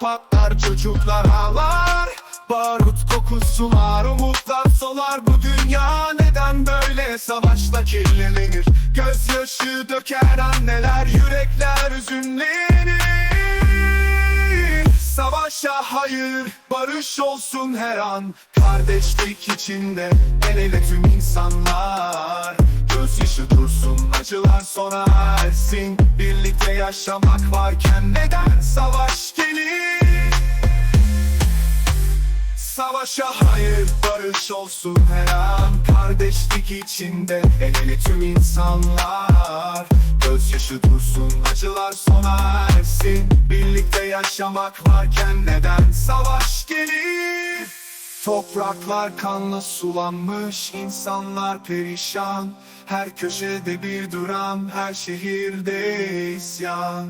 patlar çocuklar ağlar. Barut kokusular umutlar solar. Bu dünya neden böyle? Savaşla kirlenir. Gözyaşı döker anneler yürekler üzünlenir. Savaşa hayır barış olsun her an. Kardeşlik içinde el ele tüm insanlar. Gözyaşı dursun acılar sona ersin Birlikte yaşamak varken neden savaş Savaşa hayır barış olsun her an. Kardeşlik içinde el ele tüm insanlar. Gözyaşı dursun acılar sona ersin Birlikte yaşamak varken neden savaş gelir? Topraklar kanla sulanmış insanlar perişan. Her köşede bir duran her şehirde isyan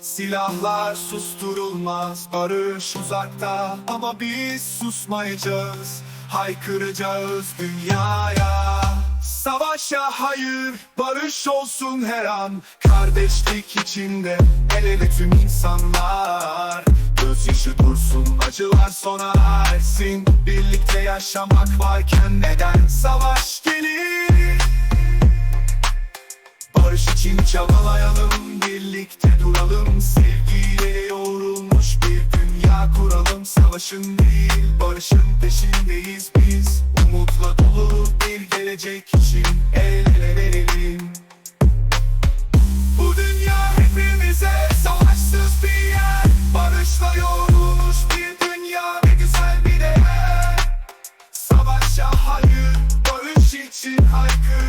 Silahlar susturulmaz barış uzakta Ama biz susmayacağız. Haykıracağız dünyaya. Savaşa hayır barış olsun her an. Kardeşlik içinde el ele tüm insanlar. Gözyaşı dursun acılar sona ersin. Birlikte yaşamak varken neden savaş gelir? Barış için çabalayalım, birlikte duralım. Sevgiyle yoğrulmuş bir dünya kuralım. Savaşın değil barışın peşindeyiz biz. Umutla dolu bir gelecek için el ele verelim. Bu dünya hepimize savaşsız bir yer. Barışla yoğrulmuş bir dünya ne güzel bir değer. Savaşa hayır barış için haykır.